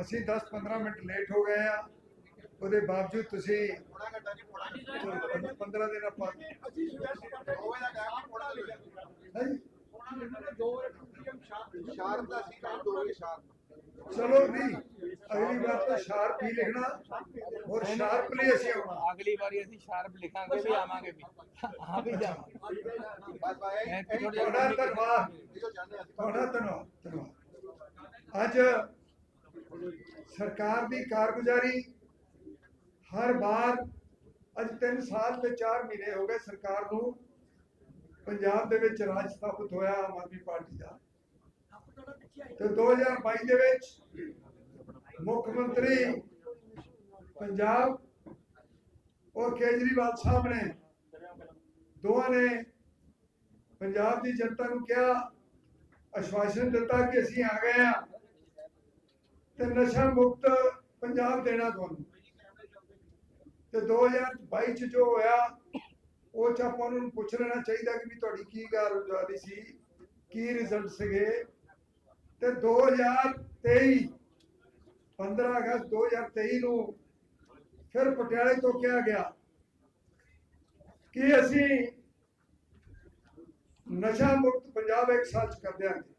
ਅਸੀਂ 10-15 minute late ਹੋ ਗਏ ਆ। ਉਹਦੇ ਬਾਵਜੂਦ ਤੁਸੀਂ 15 ਦਿਨ ਆਪਾਂ ਸ਼ਾਰਪ ਦਾ ਸੀ ਕੰਮ ਦੋ ਵਜੇ ਸ਼ਾਰਪ ਚਲੋ ਨਹੀਂ ਅਗਲੀ ਵਾਰ ਤਾਂ ਸ਼ਾਰਪ ਹੀ ਲਿਖਣਾ। ਔਰ ਸ਼ਾਰਪਲੀ ਅਸੀਂ ਆਉਣਾ। ਅਗਲੀ ਵਾਰੀ ਅਸੀਂ ਸ਼ਾਰਪ ਲਿਖਾਂਗੇ ਵੀ ਆਵਾਂਗੇ ਵੀ। ਆ ਵੀ ਜਾਵਾਂਗੇ। ਤੁਹਾਡਾ ਧੰਨਵਾਦ। ਤੁਹਾਡਾ ਧੰਨਵਾਦ ਧੰਨਵਾਦ। ਅੱਜ ਸਰਕਾਰ ਦੀ ਕਾਰਗੁਜ਼ਾਰੀ ਹਰ ਵਾਰ ਅੱਜ 3 ਸਾਲ ਤੇ 4 ਮਹੀਨੇ ਹੋ ਗਏ ਸਰਕਾਰ ਨੂੰ ਪੰਜਾਬ ਦੇ ਵਿੱਚ ਰਾਜ ਸਥਾਪਿਤ ਹੋਇਆ ਆਮ ਆਦਮੀ ਪਾਰਟੀ ਦਾ। ਤੇ 2022 ਦੇ ਵਿੱਚ ਮੁੱਖ ਮੰਤਰੀ ਪੰਜਾਬ ਔਰ ਕੇਜਰੀਵਾਲ ਸਾਹਿਬ ਨੇ ਦੋਵਾਂ ਨੇ ਪੰਜਾਬ ਦੀ ਜਨਤਾ ਨੂੰ ਕਿਹਾ, ਆਸ਼ਵਾਸਨ ਦਿੱਤਾ ਕਿ ਅਸੀਂ ਆ ਗਏ ਆ ਤੇ ਨਸ਼ਾ ਮੁਕਤ ਪੰਜਾਬ ਦੇਣਾ ਤੁਹਾਨੂੰ। ਤੇ 2022 ਚ ਜੋ ਹੋਇਆ, ਉਹ ਚ ਆਪਾਂ ਨੂੰ ਪੁੱਛ ਲੈਣਾ ਚਾਹੀਦਾ ਕਿ ਵੀ ਤੁਹਾਡੀ ਕੀ ਕਾਰਗੁਜ਼ਾਰੀ ਸੀ, ਕੀ ਰਿਜ਼ਲਟ ਸੀਗੇ। ਤੇ 2023 15 ਅਗਸਤ 2023 ਨੂੰ ਫਿਰ ਪਟਿਆਲੇ ਤੋਂ ਕਿਹਾ ਗਿਆ ਕਿ ਅਸੀਂ ਨਸ਼ਾ ਮੁਕਤ ਪੰਜਾਬ ਇੱਕ ਸਾਲ ਚ ਕਰ ਦਿਆਂਗੇ।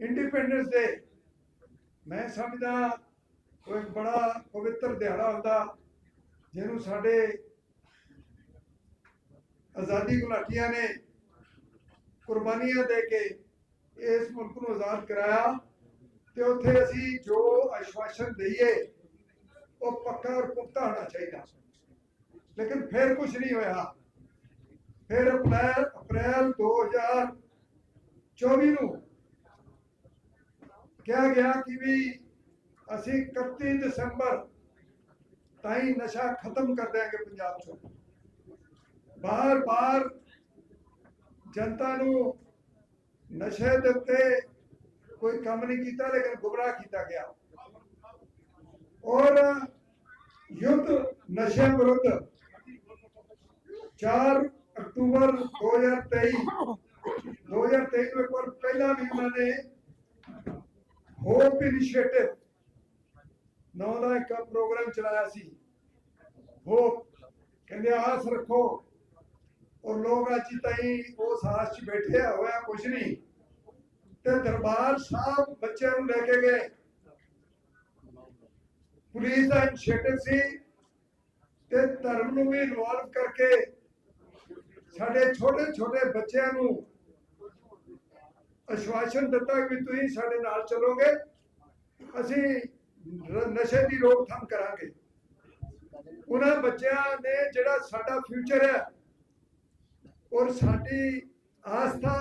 ਇੰਡੀਪੈਂਡੈਂਸ ਡੇ ਮੈਂ ਸਮਝਦਾ ਉਹ ਇੱਕ ਬੜਾ ਪਵਿੱਤਰ ਦਿਹਾੜਾ ਹੁੰਦਾ ਜਿਹਨੂੰ ਸਾਡੇ ਆਜ਼ਾਦੀ ਘੁਲਾਟੀਆਂ ਨੇ ਕੁਰਬਾਨੀਆਂ ਦੇ ਕੇ ਇਸ ਮੁਲਕ ਨੂੰ ਆਜ਼ਾਦ ਕਰਾਇਆ ਤੇ ਉੱਥੇ ਅਸੀਂ ਜੋ ਆਸ਼ਵਾਸਨ ਦਈਏ, ਉਹ ਪੱਕਾ ਔਰ ਪੁਖਤਾ ਹੋਣਾ ਚਾਹੀਦਾ। ਲੇਕਿਨ ਫਿਰ ਕੁਝ ਨਹੀਂ ਹੋਇਆ। ਫਿਰ ਅਪ੍ਰੈਲ ਅਪ੍ਰੈਲ 2024 ਨੂੰ ਕਿਹਾ ਗਿਆ ਕਿ ਵੀ ਅਸੀਂ 31 ਦਸੰਬਰ ਤਾਈਂ ਨਸ਼ਾ ਖਤਮ ਕਰ ਦਿਆਂਗੇ ਪੰਜਾਬ ਚੋਂ। ਬਾਰ-ਬਾਰ ਜਨਤਾ ਨੂੰ ਨਸ਼ੇ ਦੇ ਉੱਤੇ ਕੋਈ ਕੰਮ ਨਹੀਂ ਕੀਤਾ, ਲੇਕਿਨ ਗੁੰਮਰਾਹ ਕੀਤਾ ਗਿਆ। ਔਰ ਯੁੱਧ ਨਸ਼ੇ ਵਿਰੁੱਧ 4 ਅਕਤੂਬਰ 2023 2023 ਨੂੰ ਇੱਕ ਵਾਰ ਪਹਿਲਾਂ ਵੀ ਉਹਨਾਂ ਨੇ ਹੋਪ ਇਨੀਸ਼ੀਏਟਿਵ ਨਾਂ ਦਾ ਇੱਕ ਪ੍ਰੋਗਰਾਮ ਚਲਾਇਆ ਸੀ। ਹੋਪ ਕਹਿੰਦੇ, ਆਸ ਰੱਖੋ। ਔਰ ਲੋਕ ਅੱਜ ਤਾਈਂ ਉਸ ਆਸ 'ਚ ਬੈਠੇ ਹੋਇਆ ਕੁਝ ਨਹੀਂ। ਤੇ ਦਰਬਾਰ ਸਾਹਿਬ ਬੱਚਿਆਂ ਨੂੰ ਲੈ ਕੇ ਗਏ। ਪੁਲਿਸ ਦਾ ਇਨੀਸ਼ੀਏਟਿਵ ਸੀ ਤੇ ਧਰਮ ਨੂੰ ਵੀ ਇਨਵੋਲਵ ਕਰਕੇ ਸਾਡੇ ਛੋਟੇ ਛੋਟੇ ਬੱਚਿਆਂ ਨੂੰ ਅਸ਼ਵਾਸਨ ਦਿੱਤਾ ਕਿ ਤੁਸੀਂ ਸਾਡੇ ਨਾਲ ਚੱਲੋਗੇ। ਅਸੀਂ ਨਸ਼ੇ ਦੀ ਰੋਕਥਾਮ ਕਰਾਂਗੇ। ਉਹਨਾਂ ਬੱਚਿਆਂ ਨੇ ਜਿਹੜਾ ਸਾਡਾ ਫਿਊਚਰ ਹੈ, ਔਰ ਸਾਡੀ ਆਸਥਾ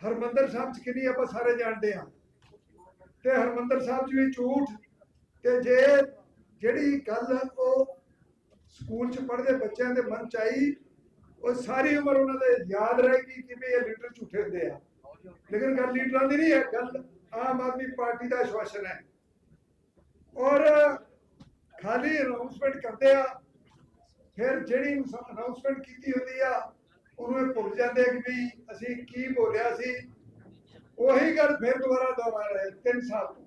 ਹਰਮੰਦਰ ਸਾਹਿਬ ਚ ਕਿੰਨੀ ਆਪਾਂ ਸਾਰੇ ਜਾਣਦੇ ਹਾਂ। ਤੇ ਹਰਮੰਦਰ ਸਾਹਿਬ ਚ ਵੀ ਝੂਠ, ਤੇ ਜੇ ਜਿਹੜੀ ਗੱਲ ਉਹ ਸਕੂਲ ਚ ਪੜ੍ਹਦੇ ਬੱਚਿਆਂ ਦੇ ਮਨ ਚ ਆਈ, ਉਹ ਸਾਰੀ ਉਮਰ ਉਹਨਾਂ ਦੇ ਯਾਦ ਰਹੇਗੀ ਕਿ ਵੀ ਇਹ ਲੀਡਰ ਝੂਠੇ ਹੁੰਦੇ ਆ। ਲੇਕਿਨ ਗੱਲ ਲੀਡਰਾਂ ਦੀ ਨਹੀਂ ਹੈ, ਗੱਲ ਆਮ ਆਦਮੀ ਪਾਰਟੀ ਦਾ ਆਸ਼ਵਾਸਨ ਹੈ। ਔਰ ਖਾਲੀ ਅਨਾਉਂਸਮੈਂਟ ਕਰਦੇ ਆ, ਫਿਰ ਜਿਹੜੀ ਅਨਾਉਂਸਮੈਂਟ ਕੀਤੀ ਹੁੰਦੀ ਆ, ਉਹਨੂੰ ਇਹ ਭੁੱਲ ਜਾਂਦੇ ਕਿ ਵੀ ਅਸੀਂ ਕੀ ਬੋਲਿਆ ਸੀ। ਉਹੀ ਗੱਲ ਫਿਰ ਦੁਬਾਰਾ ਦੁਹਰਾ ਰਹੇ 3 ਸਾਲ ਤੋਂ।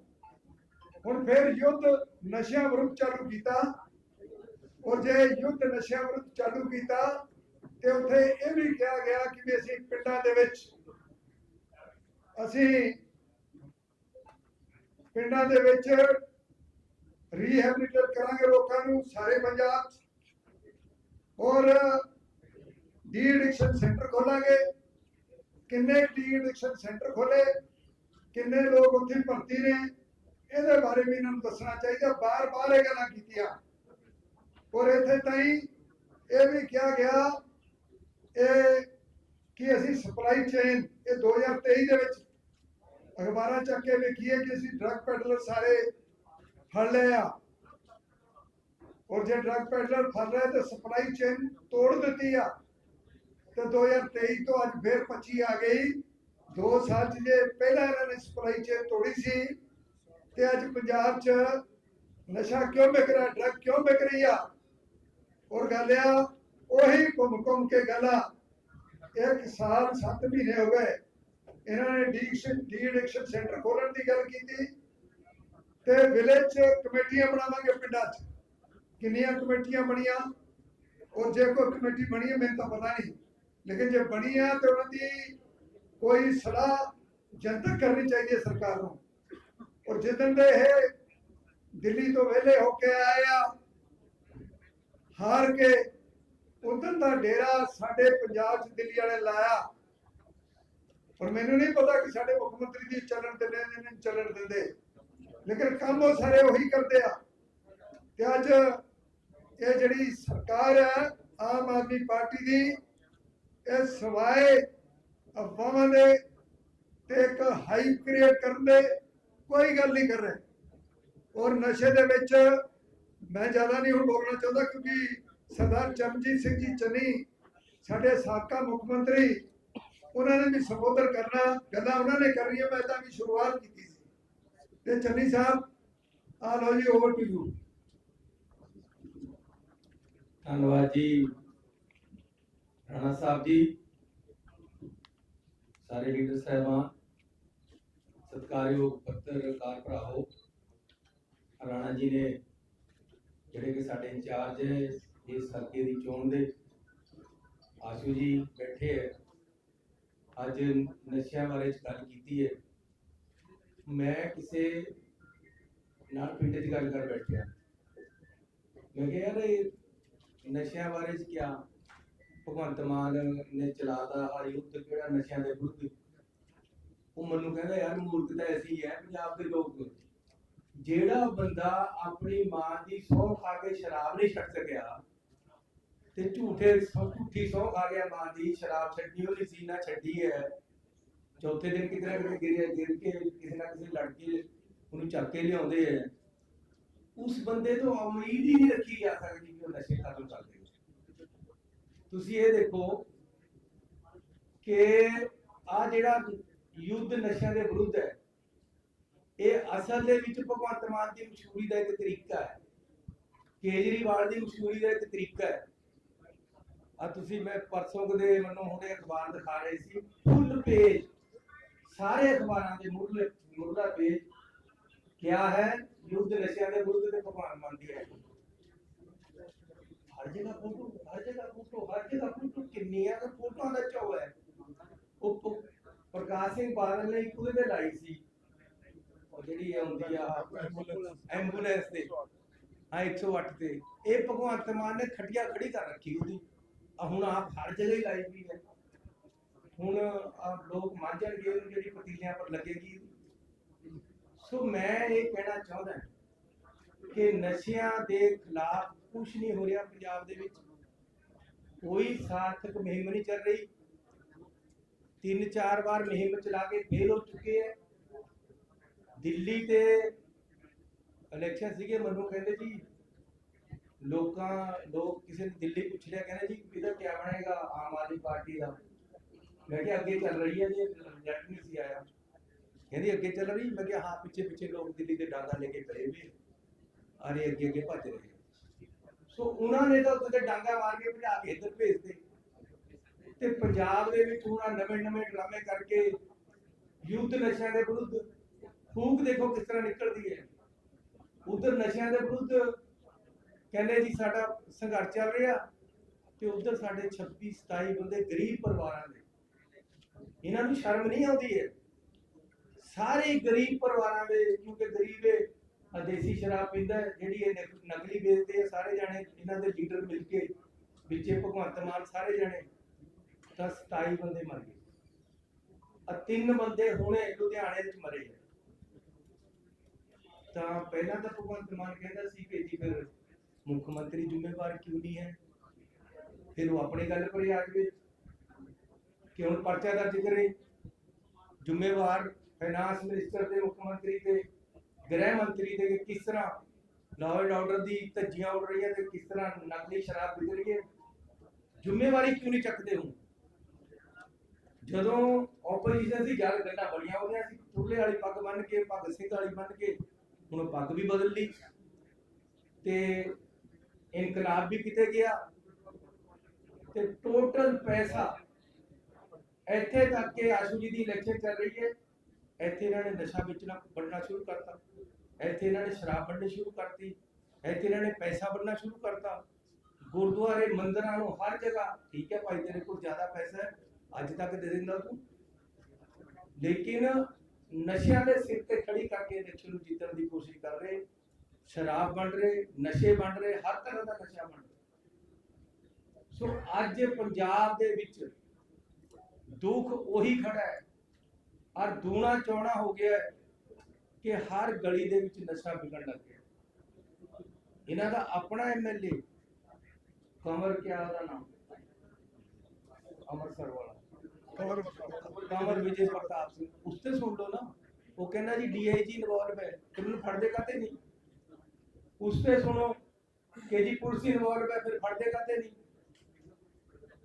ਹੁਣ ਫਿਰ ਯੁੱਧ ਨਸ਼ਿਆਂ ਵਿਰੁੱਧ ਚਾਲੂ ਕੀਤਾ। ਔਰ ਜੇ ਯੁੱਧ ਨਸ਼ਿਆਂ ਵਿਰੁੱਧ ਚਾਲੂ ਕੀਤਾ, ਤੇ ਉੱਥੇ ਇਹ ਵੀ ਕਿਹਾ ਗਿਆ ਕਿ ਵੀ ਅਸੀਂ ਪਿੰਡਾਂ ਦੇ ਵਿੱਚ ਅਸੀਂ ਪਿੰਡਾਂ ਦੇ ਵਿੱਚ ਰੀਹੈਬਿਲਿਟੇਟ ਕਰਾਂਗੇ ਲੋਕਾਂ ਨੂੰ ਸਾਰੇ ਪੰਜਾਬ 'ਚ। ਔਰ ਡੀ ਐਡਿਕਸ਼ਨ ਸੈਂਟਰ ਖੋਲਾਂਗੇ। ਕਿੰਨੇ ਡੀ ਐਡਿਕਸ਼ਨ ਸੈਂਟਰ ਖੋਲੇ, ਕਿੰਨੇ ਲੋਕ ਉੱਥੇ ਭਰਤੀ ਨੇ, ਇਹਦੇ ਬਾਰੇ ਵੀ ਇਹਨਾਂ ਨੂੰ ਦੱਸਣਾ ਚਾਹੀਦਾ। ਬਾਰ-ਬਾਰ ਇਹ ਗੱਲਾਂ ਕੀਤੀਆਂ। ਔਰ ਇੱਥੇ ਤਾਈ ਇਹ ਵੀ ਕਿਹਾ ਗਿਆ, ਇਹ ਕਿ ਅਸੀਂ ਸਪਲਾਈ ਚੇਨ ਇਹ 2023 ਦੇ ਵਿੱਚ ਅਖਬਾਰਾਂ ਚੱਕ ਕੇ ਵੇਖੀਏ ਕਿ ਅਸੀਂ ਡਰੱਗ ਪੈਡਲਰ ਸਾਰੇ ਫੜ ਲਏ ਆ ਔਰ ਜੇ ਡਰੱਗ ਪੈਡਲਰ ਫੜ ਲਏ ਤੇ ਸਪਲਾਈ ਚੇਨ ਤੋੜ ਦਿੱਤੀ ਆ ਤੇ 2023 ਤੋਂ ਅੱਜ ਫਿਰ 25 ਆ ਗਈ 2 ਸਾਲ ਚ ਜੇ ਪਹਿਲਾਂ ਇਹਨਾਂ ਨੇ ਸਪਲਾਈ ਚੇਨ ਤੋੜੀ ਸੀ ਤੇ ਅੱਜ ਪੰਜਾਬ 'ਚ ਨਸ਼ਾ ਕਿਉਂ ਵਿਕ ਰਿਹਾ ਡਰੱਗ ਕਿਉਂ ਵਿਕ ਰਹੀ ਆ ਔਰ ਗੱਲ ਆ ਉਹੀ ਘੁੰਮ ਘੁੰਮ ਕੇ ਗੱਲਾਂ ਇੱਕ ਸਾਲ 7 ਮਹੀਨੇ ਹੋ ਗਏ ਇਹਨਾਂ ਨੇ ਡੀ ਡੀ ਐਡਿਕਸ਼ਨ ਸੈਂਟਰ ਖੋਲਣ ਦੀ ਗੱਲ ਕੀਤੀ ਤੇ ਵਿਲੇਜ ਕਮੇਟੀਆਂ ਬਣਾਵਾਂਗੇ ਪਿੰਡਾਂ 'ਚ। ਕਿੰਨੀਆਂ ਕਮੇਟੀਆਂ ਬਣੀਆਂ? ਔਰ ਜੇ ਕੋਈ ਕਮੇਟੀ ਬਣੀ ਹੈ, ਮੈਨੂੰ ਤਾਂ ਪਤਾ ਨਹੀਂ। ਲੇਕਿਨ ਜੇ ਬਣੀ ਹੈ, ਤੇ ਉਹਨਾਂ ਦੀ ਕੋਈ ਸਲਾਹ ਜਨਤਕ ਕਰਨੀ ਚਾਹੀਦੀ ਹੈ ਸਰਕਾਰ ਨੂੰ। ਔਰ ਜਿੱਦਣ ਦੇ ਇਹ ਦਿੱਲੀ ਤੋਂ ਵਿਹਲੇ ਹੋ ਕੇ ਆਇਆ ਹਾਰ ਕੇ, ਉਦੋਂ ਦਾ ਡੇਰਾ ਸਾਡੇ ਪੰਜਾਬ 'ਚ ਦਿੱਲੀ ਵਾਲੇ ਲਾਇਆ। ਪਰ ਮੈਨੂੰ ਨਹੀਂ ਪਤਾ ਕਿ ਸਾਡੇ ਮੁੱਖ ਮੰਤਰੀ ਦੀ ਚੱਲਣ ਦਿੰਦੇ ਨੇ ਨਹੀਂ ਚੱਲਣ ਦਿੰਦੇ। ਲੇਕਿਨ ਕੰਮ ਉਹ ਸਾਰੇ ਉਹੀ ਕਰਦੇ ਆ। ਤੇ ਅੱਜ ਇਹ ਜਿਹੜੀ ਸਰਕਾਰ ਹੈ ਆਮ ਆਦਮੀ ਪਾਰਟੀ ਦੀ, ਇਹ ਸਵਾਏ ਅਫਵਾਹਾਂ ਦੇ ਤੇ ਇੱਕ ਹਾਈਪ ਕ੍ਰੀਏਟ ਕਰਨ ਦੇ ਕੋਈ ਗੱਲ ਨਹੀਂ ਕਰ ਰਹੇ। ਔਰ ਨਸ਼ੇ ਦੇ ਵਿੱਚ ਮੈਂ ਜ਼ਿਆਦਾ ਨਹੀਂ ਹੁਣ ਬੋਲਣਾ ਚਾਹੁੰਦਾ ਕਿਉਂਕਿ ਸਰਦਾਰ ਚਰਨਜੀਤ ਸਿੰਘ ਜੀ ਚੰਨੀ, ਸਾਡੇ ਸਾਬਕਾ ਮੁੱਖ ਮੰਤਰੀ ਉਹਨਾਂ ਨੇ ਵੀ ਸੰਬੋਧਨ ਕਰਨਾ, ਗੱਲਾਂ ਉਹਨਾਂ ਨੇ ਕਰਨੀਆਂ, ਮੈਂ ਤਾਂ ਵੀ ਸ਼ੁਰੂਆਤ ਕੀਤੀ ਸੀ। ਤੇ ਚੰਨੀ ਸਾਹਿਬ ਆ ਲਓ ਜੀ ਓਵਰ ਟੂ ਯੂ ਧੰਨਵਾਦ ਜੀ। ਰਾਣਾ ਸਾਹਿਬ ਜੀ, ਸਾਰੇ ਲੀਡਰ ਸਾਹਿਬਾਨ, ਸਤਿਕਾਰਯੋਗ ਪੱਤਰਕਾਰ ਭਰਾਓ, ਰਾਣਾ ਜੀ ਨੇ ਜਿਹੜੇ ਕਿ ਸਾਡੇ ਇੰਚਾਰਜ ਹੈ, ਇਸ ਹਲਕੇ ਦੀ ਚੋਣ ਦੇ, ਆਸ਼ੂ ਜੀ ਬੈਠੇ ਹੈ। ਅੱਜ ਨਸ਼ਿਆਂ ਬਾਰੇ ਗੱਲ ਕੀਤੀ ਹੈ ਮੈਂ ਕਿਸੇ ਨਾਲ ਪਿੰਡ 'ਚ ਗੱਲ ਕਰ ਬੈਠਿਆ। ਮੈਂ ਕਿਹਾ, ਯਾਰ, ਇਹ ਨਸ਼ਿਆਂ ਬਾਰੇ ਚ ਕਿਆ? ਭਗਵੰਤ ਮਾਨ ਨੇ ਚਲਾਤਾ ਹਰ ਯੁੱਧ ਕਿਹੜਾ ਨਸ਼ਿਆਂ ਦੇ ਵਿਰੁੱਧ? ਉਹ ਮੈਨੂੰ ਕਹਿੰਦਾ, ਯਾਰ ਮੂਰਖਤਾ ਐਸੀ ਹੈ, ਪੰਜਾਬ ਦੇ ਲੋਕ। ਜਿਹੜਾ ਬੰਦਾ ਆਪਣੀ ਮਾਂ ਦੀ ਸਹੁੰ ਖਾ ਕੇ ਸ਼ਰਾਬ ਨਹੀਂ ਛੱਡ ਸਕਿਆ ਤੇ ਝੂਠੇ ਝੂਠੀ ਸਹੁੰ ਖਾ ਗਿਆ ਮਾਂ ਦੀ, ਸ਼ਰਾਬ ਛੱਡੀ, ਉਹਦੀ ਸੀਨਾ ਛੱਡੀ ਹੈ। ਚੌਥੇ ਦਿਨ ਕਿਤੇ ਨਾ ਕਿਤੇ ਗਿਰ ਗਿਰ ਕੇ ਕਿਸੇ ਨਾ ਕਿਸੇ ਲੜਕੇ ਉਹਨੂੰ ਚੱਕ ਕੇ ਲਿਆਉਂਦੇ ਹੈ। ਉਸ ਬੰਦੇ ਤੋਂ ਉਮੀਦ ਹੀ ਨਹੀਂ ਰੱਖੀ ਜਾ ਸਕਦੀ ਕਿ ਉਹ ਨਸ਼ੇ ਖਤਮ ਕਰ ਦੇਵੇ ਤੁਸੀਂ ਇਹ ਦੇਖੋ ਕਿ ਆ ਜਿਹੜਾ ਯੁੱਧ ਨਸ਼ਿਆਂ ਦੇ ਵਿਰੁੱਧ ਹੈ, ਇਹ ਅਸਲ ਦੇ ਵਿੱਚ ਭਗਵੰਤ ਮਾਨ ਦੀ ਮਸ਼ਹੂਰੀ ਦਾ ਇੱਕ ਤਰੀਕਾ ਹੈ। ਕੇਜਰੀਵਾਲ ਦੀ ਮਸ਼ਹੂਰੀ ਦਾ ਇੱਕ ਤਰੀਕਾ ਹੈ। ਆ ਤੁਸੀਂ ਮੈਂ ਪਰਸੋਂ ਕਦੇ ਮੈਨੂੰ ਹੁਣੇ ਅਖਬਾਰ ਦਿਖਾ ਰਹੇ ਸੀ ਫੁੱਲ ਪੇਜ। ਸਾਰੇ ਅਖਬਾਰਾਂ ਦੇ ਮੁੱਢਲੇ ਮੁੱਢਲਾ ਪੇਜ ਕਿਆ ਹੈ? ਯੁੱਧ ਨਸ਼ਿਆਂ ਦੇ ਵਿਰੁੱਧ ਤੇ ਭਗਵਾਨ ਮੰਨਦੀ ਹੈ ਹਰ ਜਗ੍ਹਾ ਫੋਟੋ, ਹਰ ਜਗ੍ਹਾ ਫੋਟੋ, ਹਰ ਜਗ੍ਹਾ ਫੋਟੋ ਕਿੰਨੀਆਂ ਕੁ ਫੋਟੋਆਂ ਦਾ ਚੌ ਹੈ। ਉਹ ਪ੍ਰਕਾਸ਼ ਸਿੰਘ ਬਾਦਲ ਨੇ ਇੱਕ ਉਹਦੇ ਤੇ ਲਾਈ ਸੀ। ਉਹ ਜਿਹੜੀ ਆਉਂਦੀ ਆ, ਐਂਬੂਲੈਂਸ ਤੇ। ਹਾਂ 108 ਤੇ। ਇਹ ਭਗਵੰਤ ਮਾਨ ਨੇ ਖਟਿਆ ਖੜੀ ਕਰ ਰੱਖੀ ਉਹਦੀ। ਹੁਣ ਆਪ ਹਰ ਜਗ੍ਹਾ ਹੀ ਲਾਈ ਵੀ ਹੈ ਹੁਣ ਆ ਲੋਕ ਮੰਨ ਜਾਣਗੇ ਜਿਹੜੀ ਪਤੀਲਿਆਂ ਪਰ ਲੱਗੇਗੀ। ਸੋ ਮੈਂ ਇਹ ਕਹਿਣਾ ਚਾਹੁੰਦਾ ਕਿ ਨਸ਼ਿਆਂ ਦੇ ਖਿਲਾਫ ਕੁਝ ਨਹੀਂ ਹੋ ਰਿਹਾ ਪੰਜਾਬ ਦੇ ਵਿੱਚ। ਕੋਈ ਸਾਰਥਕ ਮੁਹਿੰਮ ਨਹੀਂ ਚੱਲ ਰਹੀ। ਤਿੰਨ ਚਾਰ ਵਾਰ ਮੁਹਿੰਮ ਚਲਾ ਕੇ ਫੇਲ ਹੋ ਚੁੱਕੇ ਹੈ। ਦਿੱਲੀ ਤੇ ਇਲੈਕਸ਼ਨ ਸੀਗੇ, ਮੈਨੂੰ ਕਹਿੰਦੇ ਜੀ ਲੋਕਾਂ, ਲੋਕ ਕਿਸੇ ਨੇ ਦਿੱਲੀ ਪੁੱਛ ਲਿਆ ਕਹਿੰਦੇ ਜੀ ਇਹਦਾ ਕੀ ਬਣੇਗਾ, ਆਮ ਆਦਮੀ ਪਾਰਟੀ ਦਾ। ਮੈਂ ਕਿਹਾ ਅੱਗੇ ਚੱਲ ਰਹੀ ਹੈ ਜੀ ਰਿਜ਼ਲਟ ਨਹੀਂ ਸੀ ਆਇਆ। ਕਹਿੰਦੀ ਅੱਗੇ ਚੱਲ ਰਹੀ, ਮੈਂ ਕਿਹਾ ਹਾਂ ਪਿੱਛੇ ਪਿੱਛੇ ਲੋਕ ਦਿੱਲੀ ਦੇ ਡਾਂਗਾ ਲੈ ਕੇ ਖੜੇ ਵੀ ਅਰੇ ਅੱਗੇ ਅੱਗੇ ਭੱਜ ਰਹੇ ਸੋ ਉਹਨਾਂ ਨੇ ਤਾਂ ਉੱਤੇ ਡਾਂਗਾ ਮਾਰ ਕੇ ਭਜਾ ਕੇ ਇੱਧਰ ਭੇਜਦੇ ਤੇ ਪੰਜਾਬ ਦੇ ਵਿੱਚ ਹੁਣ ਨਵੇਂ ਨਵੇਂ ਡਰਾਮੇ ਕਰਕੇ ਯੁੱਧ ਨਸ਼ਿਆਂ ਦੇ ਵਿਰੁੱਧ ਫੂਕ ਦੇਖੋ ਕਿਸ ਤਰ੍ਹਾਂ ਨਿਕਲਦੀ ਹੈ। ਉਧਰ ਨਸ਼ਿਆਂ ਦੇ ਵਿਰੁੱਧ ਕਹਿੰਦੇ ਜੀ ਸਾਡਾ ਸੰਘਰਸ਼ ਚੱਲ ਰਿਹਾ ਤੇ ਉਧਰ ਸਾਡੇ 26 27 ਬੰਦੇ ਗਰੀਬ ਪਰਿਵਾਰਾਂ ਦੇ। ਇਹਨਾਂ ਨੂੰ ਸ਼ਰਮ ਨਹੀਂ ਆਉਂਦੀ ਹੈ ਸਾਰੇ ਗਰੀਬ ਪਰਿਵਾਰਾਂ ਦੇ, ਕਿਉਂਕਿ ਗਰੀਬ ਇਹ ਦੇਸੀ ਸ਼ਰਾਬ ਪੀਂਦਾ ਜਿਹੜੀ ਇਹ ਨਕਲੀ ਵੇਚਦੇ ਆ, ਸਾਰੇ ਜਾਣੇ ਇਹਨਾਂ ਦੇ ਲੀਡਰ ਮਿਲ ਕੇ ਵਿੱਚੇ ਭਗਵੰਤ ਮਾਨ ਸਾਰੇ ਜਾਣੇ, ਤਾਂ 27 ਬੰਦੇ ਮਰ ਗਏ। ਆ ਤਿੰਨ ਬੰਦੇ ਹੁਣੇ ਲੁਧਿਆਣੇ ਵਿੱਚ ਮਰੇ। ਤਾਂ ਪਹਿਲਾਂ ਤਾਂ ਭਗਵੰਤ ਮਾਨ ਕਹਿੰਦਾ ਸੀ ਕਿ ਜੀ ਫਿਰ ਮੁੱਖ ਮੰਤਰੀ ਜ਼ਿੰਮੇਵਾਰ ਕਿਉਂ ਨਹੀਂ ਹੈ? ਫਿਰ ਉਹ ਆਪਣੀ ਗੱਲ ਪਰ ਆ ਗਏ ਕਿ ਹੁਣ ਪਰਚਾ ਦਰਜ ਕਰੇ? ਜ਼ਿੰਮੇਵਾਰ ਫਾਈਨਾਂਸ ਮਿਨਿਸਟਰ ਤੇ ਮੁੱਖ ਮੰਤਰੀ ਤੇ ਗ੍ਰਹਿ ਮੰਤਰੀ ਤੇ ਕਿਸ ਤਰ੍ਹਾਂ ਲਾਅ ਐਂਡ ਆਰਡਰ ਦੀ ਧੱਜੀਆਂ ਉੱਡ ਰਹੀਆਂ ਤੇ ਕਿਸ ਤਰ੍ਹਾਂ ਨਕਲੀ ਸ਼ਰਾਬ ਵਿਕ ਰਹੀ ਹੈ? ਜ਼ਿੰਮੇਵਾਰੀ ਕਿਉਂ ਨਹੀਂ ਚੱਕਦੇ ਹੁਣ ਜਦੋਂ ਆਪੋਜੀਸ਼ਨ ਸੀ ਜਦ ਗੱਲਾਂ ਬੜੀਆਂ ਹੋ ਗਈਆਂ ਸੀ ਚੁੱਲ੍ਹੇ ਵਾਲੀ ਪੱਗ ਬੰਨ ਕੇ ਭਗਤ ਸਿੰਘ ਵਾਲੀ ਬੰਨ ਕੇ, ਹੁਣ ਪੱਗ ਵੀ ਬਦਲ ਲਈ। ਤੇ ਇਨਕਲਾਬ ਵੀ ਕਿਤੇ ਗਿਆ? ਤੇ ਟੋਟਲ ਪੈਸਾ ਇੱਥੇ ਤੱਕ ਕਿ ਆਸ਼ੂ ਜੀ ਦੀ ਇਲੈਕਸ਼ਨ ਚੱਲ ਰਹੀ ਹੈ। ਇੱਥੇ ਇਹਨਾਂ ਨੇ ਨਸ਼ਾ ਵੇਚਣਾ ਵੰਡਣਾ ਸ਼ੁਰੂ ਕਰਤਾ। ਇੱਥੇ ਇਹਨਾਂ ਨੇ ਸ਼ਰਾਬ ਵੰਡਣੀ ਸ਼ੁਰੂ ਕਰਤੀ। ਇੱਥੇ ਇਹਨਾਂ ਨੇ ਪੈਸਾ ਵੰਡਣਾ ਸ਼ੁਰੂ ਕਰਤਾ। ਗੁਰਦੁਆਰੇ, ਮੰਦਿਰਾਂ ਨੂੰ ਹਰ ਜਗ੍ਹਾ, ਠੀਕ ਹੈ ਭਾਈ, ਤੇਰੇ ਕੋਲ ਜ਼ਿਆਦਾ ਪੈਸਾ ਹੈ, ਅੱਜ ਤੱਕ ਦੇ ਦਿੰਦਾ ਤੂੰ। ਲੇਕਿਨ ਨਸ਼ਿਆਂ ਦੇ ਸਿਰ ਤੇ ਖੜੀ ਕਰਕੇ ਇਲੈਕਸ਼ਨ ਨੂੰ ਜਿੱਤਣ ਦੀ ਕੋਸ਼ਿਸ਼ ਕਰ ਰਹੇ। ਸ਼ਰਾਬ ਵੰਡ ਰਹੇ ਨਸ਼ੇ ਵੰਡ ਰਹੇ ਹਰ ਤਰ੍ਹਾਂ ਦਾ ਨਸ਼ਾ ਵੰਡ ਰਹੇ। ਸੋ ਅੱਜ ਪੰਜਾਬ ਦੇ ਵਿੱਚ ਦੁੱਖ ਉਹੀ ਖੜਾ ਹੈ। ਔਰ ਦੂਣਾ ਚੌਣਾ ਹੋ ਗਿਆ ਹੈ ਕਿ ਹਰ ਗਲੀ ਦੇ ਵਿੱਚ ਨਸ਼ਾ ਵਿਕਣ ਲੱਗ ਗਿਆ। ਇਹਨਾਂ ਦਾ ਆਪਣਾ ਐਮਐਲਏ ਕਮਰ ਕਿਆ ਉਹਦਾ ਨਾਮ। ਅੰਮ੍ਰਿਤਸਰ ਵਾਲਾ ਕਮਰ ਕਮਰ ਵਿਜੇ ਪ੍ਰਤਾਪ ਸਿੰਘ। ਉਸ ਤੇ ਸੁਣ ਲਓ ਨਾ। ਉਹ ਕਹਿੰਦਾ ਜੀ ਡੀਆਈਜੀ ਇਨਵੋਲਵ ਹੈ। ਤੇ ਮੈਨੂੰ ਫੜਦੇ ਕਾਤੇ ਨਹੀਂ? ਉਸ ਤੇ ਸੁਣੋ ਕਿ ਜੀ ਪੁਲਿਸ ਇਨਵੋਲਵ ਹੈ ਫਿਰ ਫੜਦੇ ਕਾਤੇ ਨਹੀਂ?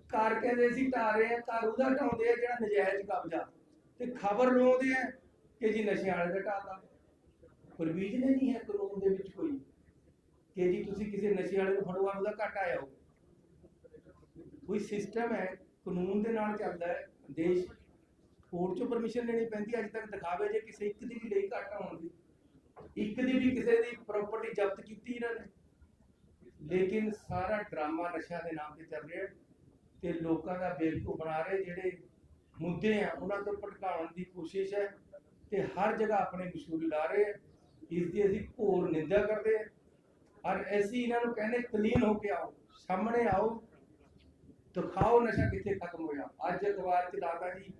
ਘਰ ਕਹਿੰਦੇ ਸੀ ਢਾ ਰਹੇ ਆ ਘਰ ਉਹਦਾ ਢਾਉਂਦੇ ਆ ਜਿਹੜਾ ਨਜਾਇਜ਼ ਕਬਜ਼ਾ। ਤੇ ਖਬਰ ਲਾਉਂਦੇ ਆ ਕਿ ਜੀ ਨਸ਼ਿਆਂ ਵਾਲੇ ਦਾ ਢਾਤਾ ਪ੍ਰਵੀਜ਼ਨ ਨਹੀਂ ਹੈ ਕਾਨੂੰਨ ਦੇ ਵਿੱਚ ਕੋਈ? ਕਿ ਜੀ ਤੁਸੀਂ ਕਿਸੇ ਨਸ਼ੇ ਵਾਲੇ ਨੂੰ ਫੜਵਾ ਉਹਦਾ ਘੱਟ ਆਇਆ ਹੋ? ਕੋਈ ਸਿਸਟਮ ਹੈ ਕਾਨੂੰਨ ਦੇ ਨਾਲ ਚੱਲਦਾ ਹੈ। ਦੇਸ਼ ਕੋਰਟ ਚੋਂ ਪਰਮਿਸ਼ਨ ਲੈਣੀ ਪੈਂਦੀ ਹੈ, ਅੱਜ ਤੱਕ ਦਿਖਾਵੇ ਜੇ ਕਿਸੇ ਇੱਕ ਦੀ ਵੀ ਲਈ ਘੱਟ ਆਉਣ ਦੀ। ਇੱਕ ਦੀ ਵੀ ਕਿਸੇ ਦੀ ਪ੍ਰਾਪਰਟੀ ਜ਼ਬਤ ਕੀਤੀ ਇਹਨਾਂ ਨੇ। ਲੇਕਿਨ ਸਾਰਾ ਡਰਾਮਾ ਨਸ਼ਿਆਂ ਦੇ ਨਾਮ ਤੇ ਚੱਲ ਰਿਹਾ ਹੈ ਤੇ ਲੋਕਾਂ ਦਾ ਬੇਵਕੂਫ ਬਣਾ ਰਹੇ ਜਿਹੜੇ ਮੁੱਦੇ ਆ, ਉਹਨਾਂ ਤੋਂ ਭਟਕਾਉਣ ਦੀ ਕੋਸ਼ਿਸ਼ ਹੈ ਤੇ ਹਰ ਜਗ੍ਹਾ ਆਪਣੀ ਮਸ਼ਹੂਰੀ ਲਾ ਰਹੇ ਹੈ ਇਸ ਦੀ ਅਸੀਂ ਘੋਰ ਨਿੰਦਾ ਕਰਦੇ ਹਾਂ ਔਰ ਅਸੀਂ ਇਹਨਾਂ ਨੂੰ ਕਹਿੰਦੇ, ਕਲੀਨ ਹੋ ਕੇ ਆਓ, ਸਾਹਮਣੇ ਆਓ, ਦਿਖਾਓ ਨਸ਼ਾ ਕਿੱਥੇ ਖਤਮ ਹੋਇਆ। ਅੱਜ ਅਖਬਾਰ ਚ ਲਾਤਾ ਜੀ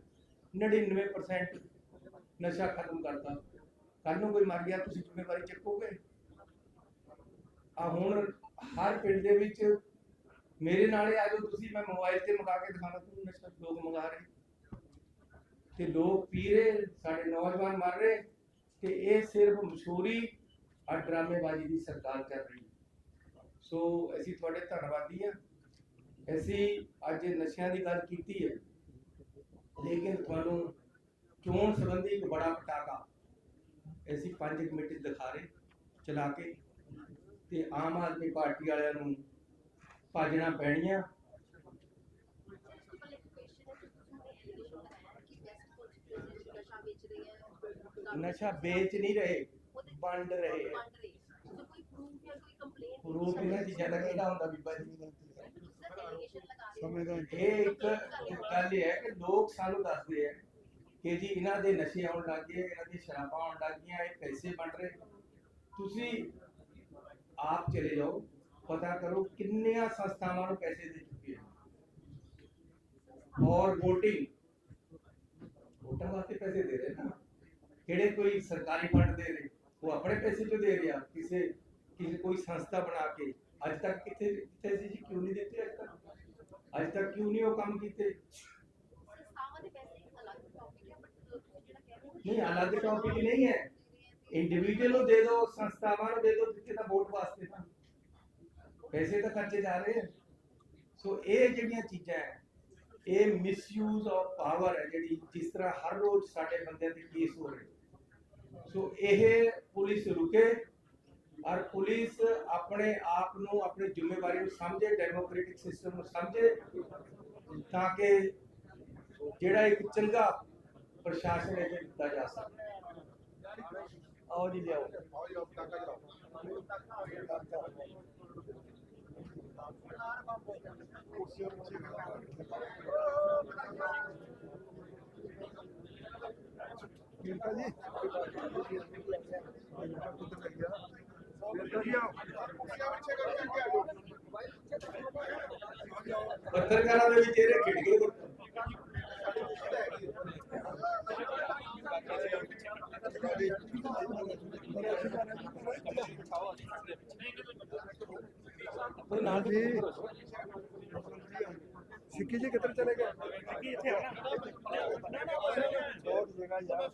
99% ਨਸ਼ਾ ਖਤਮ ਕਰਤਾ। ਕੱਲ ਨੂੰ ਕੋਈ ਮਰ ਗਿਆ ਤੁਸੀਂ ਜ਼ਿੰਮੇਵਾਰੀ ਚੱਕੋਗੇ? ਆ ਹੁਣ ਹਰ ਪਿੰਡ ਦੇ ਵਿੱਚ ਮੇਰੇ ਨਾਲੇ ਆ ਜਾਓ ਤੁਸੀਂ, ਮੈਂ ਮੋਬਾਈਲ ਤੇ ਮੰਗਾ ਕੇ ਦਿਖਾਣਾ ਤੁਹਾਨੂੰ ਨਸ਼ਾ ਲੋਕ ਮੰਗਾ ਰਹੇ। ਤੇ ਲੋਕ ਪੀ ਰਹੇ ਸਾਡੇ ਨੌਜਵਾਨ ਮਰ ਰਹੇ ਤੇ ਇਹ ਸਿਰਫ ਮਸ਼ਹੂਰੀ ਔਰ ਡਰਾਮੇਬਾਜ਼ੀ ਦੀ ਸਰਕਾਰ ਕਰ ਰਹੀ ਸੋ ਅਸੀਂ ਤੁਹਾਡੇ ਧੰਨਵਾਦੀ ਹਾਂ। ਅਸੀਂ ਅੱਜ ਨਸ਼ਿਆਂ ਦੀ ਗੱਲ ਕੀਤੀ ਹੈ, ਲੇਕਿਨ ਤੁਹਾਨੂੰ ਚੋਣ ਸੰਬੰਧੀ ਇੱਕ ਬੜਾ ਪਟਾਕਾ ਅਸੀਂ ਪੰਜ ਕਮੇਟੀ ਦਿਖਾ ਰਹੇ ਚਲਾ ਕੇ। ਤੇ ਆਮ ਆਦਮੀ ਪਾਰਟੀ ਵਾਲਿਆਂ ਨੂੰ ਭਾਜਣਾ ਪੈਣੀਆਂ। ਨਸ਼ਾ ਵੇਚ ਨਹੀਂ ਰਹੇ ਵੰਡ ਰਹੇ। ਹੈ ਪ੍ਰੂਫ ਇਹਨਾਂ ਚੀਜ਼ਾਂ ਦਾ ਕਿਹੜਾ ਹੁੰਦਾ ਬੀਬਾ ਜੀ ਸਮਝਦਾ ਇਹ ਇੱਕ ਗੱਲ ਹੈ ਕਿ ਲੋਕ ਸਾਨੂੰ ਦੱਸਦੇ ਆ ਕਿ ਜੀ ਇਹਨਾਂ ਦੇ ਨਸ਼ੇ ਆਉਣ ਲੱਗ ਗਏ ਇਹਨਾਂ ਦੀ ਸ਼ਰਾਬਾਂ ਆਉਣ ਲੱਗ ਗਈਆਂ ਇਹ ਪੈਸੇ ਬਣ ਰਹੇ ਤੁਸੀਂ ਆਪ ਚਲੇ ਜਾਓ ਪਤਾ ਕਰੋ ਕਿੰਨੀਆਂ ਸੰਸਥਾਵਾਂ ਨੂੰ ਪੈਸੇ ਦੇ ਚੁੱਕੇ ਆ ਔਰ VOTING ਵੋਟਾਂ ਵਾਸਤੇ ਪੈਸੇ ਦੇ ਰਹੇ ਨਾ ਕਿਹੜੇ ਕੋਈ ਸਰਕਾਰੀ ਫੰਡ ਦੇ ਰਹੇ ਉਹ ਆਪਣੇ ਪੈਸੇ ਤੋਂ ਦੇ ਰਿਹਾ ਕਿਸੇ ਕਿਸੇ ਕੋਈ ਸੰਸਥਾ ਬਣਾ ਕੇ ਅੱਜ ਤੱਕ ਕਿੱਥੇ ਕਿੱਥੇ ਸੀ ਜੀ ਕਿਉਂ ਨਹੀਂ ਦਿੱਤੇ ਅੱਜ ਤੱਕ ਅੱਜ ਤੱਕ ਕਿਉਂ ਨਹੀਂ ਉਹ ਕੰਮ ਕੀਤੇ ਨਹੀਂ, ਅਲੱਗ ਟੌਪਿਕ ਨਹੀਂ ਹੈ। ਇੰਡੀਵਿਜੂਅਲ ਨੂੰ ਦੇ ਦਿਓ ਸੰਸਥਾਵਾਂ ਨੂੰ ਦੇ ਦਿਓ ਜਿੱਥੇ ਤਾਂ ਵੋਟ ਵਾਸਤੇ ਤਾਂ। ਪੈਸੇ ਤਾਂ ਖਰਚੇ ਜਾ ਰਹੇ ਹੈ ਸੋ ਇਹ ਜਿਹੜੀਆਂ ਚੀਜ਼ਾਂ ਹੈ, ਇਹ ਮਿਸਯੂਜ਼ ਆਫ ਪਾਵਰ ਹੈ ਜਿਹੜੀ, ਜਿਸ ਤਰ੍ਹਾਂ ਹਰ ਰੋਜ਼ ਸਾਡੇ ਬੰਦਿਆਂ ਤੇ ਕੇਸ ਹੋ ਰਹੇ। ਸੋ ਇਹ ਪੁਲਿਸ ਰੁਕੇ ਔਰ ਪੁਲਿਸ ਆਪਣੇ ਆਪ ਨੂੰ, ਆਪਣੀ ਜ਼ਿੰਮੇਵਾਰੀ ਨੂੰ ਸਮਝੇ ਡੈਮੋਕ੍ਰੈਟਿਕ ਸਿਸਟਮ ਨੂੰ ਸਮਝੇ, ਤਾਂ ਕਿ ਜਿਹੜਾ ਇੱਕ ਚੰਗਾ ਪ੍ਰਸ਼ਾਸਨ ਇਹ ਦਿੱਤਾ ਜਾ ਸਕੇ ਆਓ ਜੀ ਲਿਆਓ ਆਓ ਜੀ ਆਓ ਪਟਾਕਾ ਨਾਲ ਜੀ ਸਿੱਕੀ ਜੀ ਕਿੱਧਰ ਚਲੇ ਗਏ ਸਿੱਕੀ ਇੱਥੇ ਬਹੁਤ ਜਗ੍ਹਾ ਯਾਰ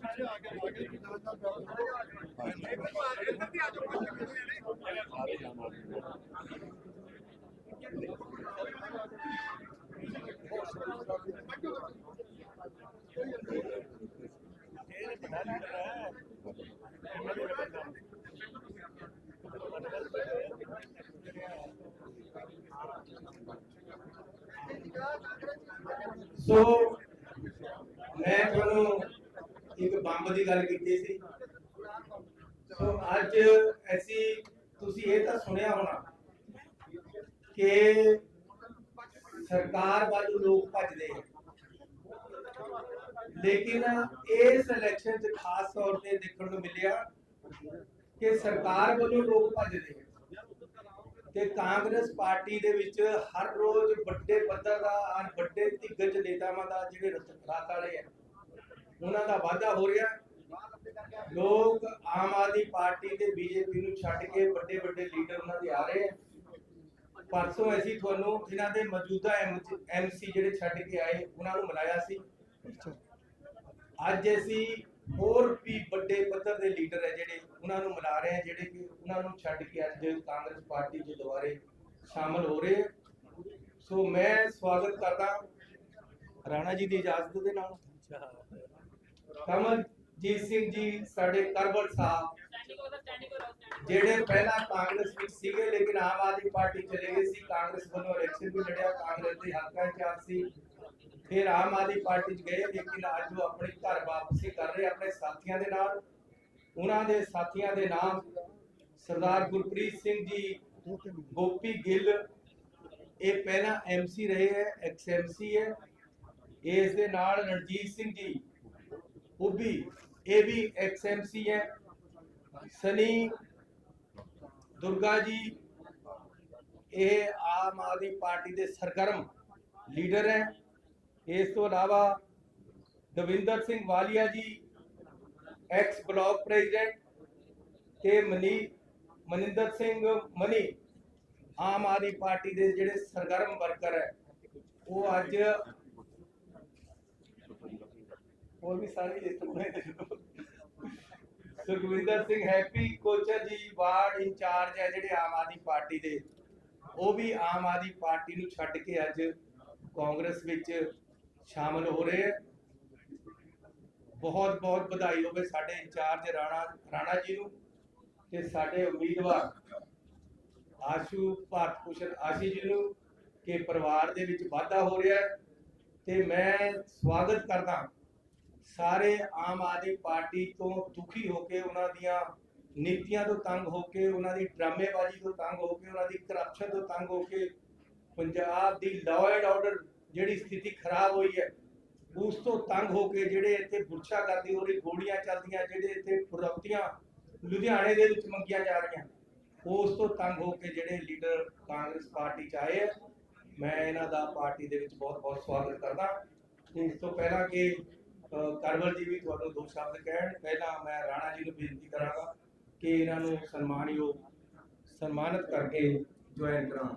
ਸੋ ਮੈਂ ਤੁਹਾਨੂੰ ਇੱਕ ਬੰਬ ਦੀ ਗੱਲ ਕੀਤੀ ਸੀ। ਸੋ ਅੱਜ ਅਸੀਂ, ਤੁਸੀਂ ਇਹ ਤਾਂ ਸੁਣਿਆ ਹੋਣਾ ਕਿ ਸਰਕਾਰ ਵੱਲ ਲੋਕ ਭੱਜਦੇ ਹੈ ਲੇਕਿਨ ਇਸ ਇਲੈਕਸ਼ਨ 'ਚ ਖਾਸ ਤੌਰ ਤੇ ਦੇਖਣ ਨੂੰ ਮਿਲਿਆ ਕਿ ਸਰਕਾਰ ਵੱਲੋਂ ਲੋਕ ਭੱਜਦੇ ਹੈ ਤੇ ਕਾਂਗਰਸ ਪਾਰਟੀ ਦੇ ਵਿੱਚ ਹਰ ਰੋਜ਼ ਵੱਡੇ ਪੱਧਰ ਦਾ ਔਰ ਵੱਡੇ ਦਿੱਗਜ ਨੇਤਾਵਾਂ ਦਾ ਜਿਹੜੇ ਰਾਤ ਵਾਲੇ ਆ, ਉਹਨਾਂ ਦਾ ਵਾਅਦਾ ਹੋ ਰਿਹਾ। ਲੋਕ ਆਮ ਆਦਮੀ ਪਾਰਟੀ ਤੇ ਬੀਜੇਪੀ ਨੂੰ ਛੱਡ ਕੇ ਵੱਡੇ ਵੱਡੇ ਲੀਡਰ ਉਹਨਾਂ ਦੇ ਆ ਰਹੇ ਆ। ਪਰਸੋਂ ਅਸੀਂ ਤੁਹਾਨੂੰ ਜਿਨ੍ਹਾਂ ਦੇ ਮੌਜੂਦਾ ਐਮਸੀ ਜਿਹੜੇ ਛੱਡ ਕੇ ਆਏ, ਉਹਨਾਂ ਨੂੰ ਮਿਲਾਇਆ ਸੀ। ਅੱਜ ਅਸੀਂ ਹੋਰ ਵੀ ਵੱਡੇ ਪੱਧਰ ਦੇ ਲੀਡਰ ਹੈ ਜਿਹੜੇ ਉਹਨਾਂ ਨੂੰ ਮਿਲਾ ਰਹੇ ਆ ਜਿਹੜੇ ਕਿ ਉਹਨਾਂ ਨੂੰ ਛੱਡ ਕੇ ਅੱਜ ਕਾਂਗਰਸ ਪਾਰਟੀ 'ਚ ਦੁਬਾਰੇ ਸ਼ਾਮਲ ਹੋ ਰਹੇ ਸੋ ਮੈਂ ਸਵਾਗਤ ਕਰਦਾ ਰਾਣਾ ਜੀ ਦੀ ਇਜਾਜ਼ਤ ਦੇ ਨਾਲ। ਕਮਲਜੀਤ ਸਿੰਘ ਜੀ, ਸਾਡੇ ਕਰਬਲ ਸਾਹਿਬ, ਜਿਹੜੇ ਪਹਿਲਾਂ ਕਾਂਗਰਸ ਵਿੱਚ ਸੀਗੇ, ਲੇਕਿਨ ਆਮ ਆਦਮੀ ਪਾਰਟੀ ਚਲੇ ਗਏ ਸੀ। ਕਾਂਗਰਸ ਵੱਲੋਂ ਇਲੈਕਸ਼ਨ ਵੀ ਲੜਿਆ, ਕਾਂਗਰਸ ਦੇ ਹਲਕਾ ਇੰਚਾਰਜ ਸੀ। ਫਿਰ ਆਮ ਆਦਮੀ ਪਾਰਟੀ ਚ ਗਏ ਲੇਕਿਨ ਅੱਜ ਉਹ ਆਪਣੇ ਘਰ ਵਾਪਸੀ ਕਰ ਰਹੇ ਆਪਣੇ ਸਾਥੀਆਂ ਦੇ ਨਾਲ। ਉਹਨਾਂ ਦੇ ਸਾਥੀਆਂ ਦੇ ਨਾਮ ਸਰਦਾਰ ਗੁਰਪ੍ਰੀਤ ਸਿੰਘ ਜੀ, ਗੋਪੀ ਗਿੱਲ। ਇਹ ਪਹਿਲਾਂ ਐਮਸੀ ਰਹੇ ਹੈ ਐਕਸ ਐਮਸੀ ਹੈ। ਇਸ ਦੇ ਨਾਲ ਰਣਜੀਤ ਸਿੰਘ ਜੀ, ਉਹ ਵੀ, ਇਹ ਵੀ ਐਕਸ ਐਮਸੀ ਹੈ। ਸਨੀ ਦੁਰਗਾ ਜੀ, ਇਹ ਆਮ ਆਦਮੀ ਪਾਰਟੀ ਦੇ ਸਰਗਰਮ ਲੀਡਰ ਹੈ। ਇਸ ਤੋਂ ਇਲਾਵਾ Davinder Singh Walia ji ex block president ਤੇ ਮਨੀ, ਮਨਿੰਦਰ ਸਿੰਘ ਮਨੀ ਆਮ ਆਦਮੀ ਪਾਰਟੀ ਦੇ ਜਿਹੜੇ ਸਰਗਰਮ ਵਰਕਰ ਹੈ, ਉਹ ਅੱਜ ਹੋਰ ਵੀ ਸਾਰੀ ਲਿਸਟ ਬਣਾਈ ਸੁਖਵਿੰਦਰ ਸਿੰਘ ਹੈਪੀ, ਕੋਚਰ ਜੀ, ਵਾਰਡ ਇੰਚਾਰਜ ਹੈ ਜਿਹੜੇ ਆਮ ਆਦਮੀ ਪਾਰਟੀ ਦੇ, ਉਹ ਵੀ ਆਮ ਆਦਮੀ ਪਾਰਟੀ ਨੂੰ ਛੱਡ ਕੇ ਅੱਜ ਕਾਂਗਰਸ ਵਿੱਚ ਸ਼ਾਮਲ ਹੋ ਰਹੇ ਹੈ। ਬਹੁਤ ਬਹੁਤ ਵਧਾਈ ਹੋਵੇ ਸਾਡੇ ਇੰਚਾਰਜ ਰਾਣਾ ਰਾਣਾ ਜੀ ਨੂੰ ਤੇ ਸਾਡੇ ਉਮੀਦਵਾਰ ਆਸ਼ੂ ਭਾਰਤ ਭੂਸ਼ਣ ਆਸ਼ੀ ਜੀ ਨੂੰ ਕਿ ਪਰਿਵਾਰ ਦੇ ਵਿੱਚ ਵਾਧਾ ਹੋ ਰਿਹਾ ਹੈ। ਤੇ ਮੈਂ ਸਵਾਗਤ ਕਰਦਾ ਸਾਰੇ ਆਮ ਆਦਮੀ ਪਾਰਟੀ ਤੋਂ ਦੁਖੀ ਹੋ ਕੇ ਉਹਨਾਂ ਦੀਆਂ ਨੀਤੀਆਂ ਤੋਂ ਤੰਗ ਹੋ ਕੇ, ਉਹਨਾਂ ਦੀ ਡਰਾਮੇਬਾਜ਼ੀ ਤੋਂ ਤੰਗ ਹੋ ਕੇ, ਉਹਨਾਂ ਦੀ ਕਰਪਸ਼ਨ ਤੋਂ ਤੰਗ ਹੋ ਕੇ ਪੰਜਾਬ ਦੀ ਲਾਅ ਐਂਡ ਆਰਡਰ ਜਿਹੜੀ ਸਥਿਤੀ ਖਰਾਬ ਹੋਈ ਹੈ, ਉਸ ਤੋਂ ਤੰਗ ਹੋ ਕੇ ਜਿਹੜੇ ਇੱਥੇ ਬੁਰਛਾ ਕਰਦੀ ਹੋ ਰਹੀ ਗੋਲੀਆਂ ਚੱਲਦੀਆਂ, ਜਿਹੜੇ ਇੱਥੇ ਫੁਰਤੀਆਂ ਲੁਧਿਆਣੇ ਦੇ ਵਿੱਚ ਮੰਗੀਆਂ ਜਾ ਰਹੀਆਂ, ਉਸ ਤੋਂ ਤੰਗ ਹੋ ਕੇ ਜਿਹੜੇ ਲੀਡਰ ਕਾਂਗਰਸ ਪਾਰਟੀ ਚ ਆਏ ਮੈਂ ਇਹਨਾਂ ਦਾ ਪਾਰਟੀ ਦੇ ਵਿੱਚ ਬਹੁਤ ਬਹੁਤ ਸਵਾਗਤ ਕਰਦਾ। ਇਸ ਤੋਂ ਪਹਿਲਾਂ ਕਿ ਕਰਵਲ ਜੀ ਵੀ ਤੁਹਾਨੂੰ ਦੋ ਸ਼ਬਦ ਕਹਿਣ, ਪਹਿਲਾਂ ਮੈਂ ਰਾਣਾ ਜੀ ਨੂੰ ਬੇਨਤੀ ਕਰਾਂਗਾ ਕਿ ਇਹਨਾਂ ਨੂੰ ਸਨਮਾਨਯੋਗ, ਸਨਮਾਨਿਤ ਕਰਕੇ ਜੁਆਇਨ ਕਰਾਉਣ।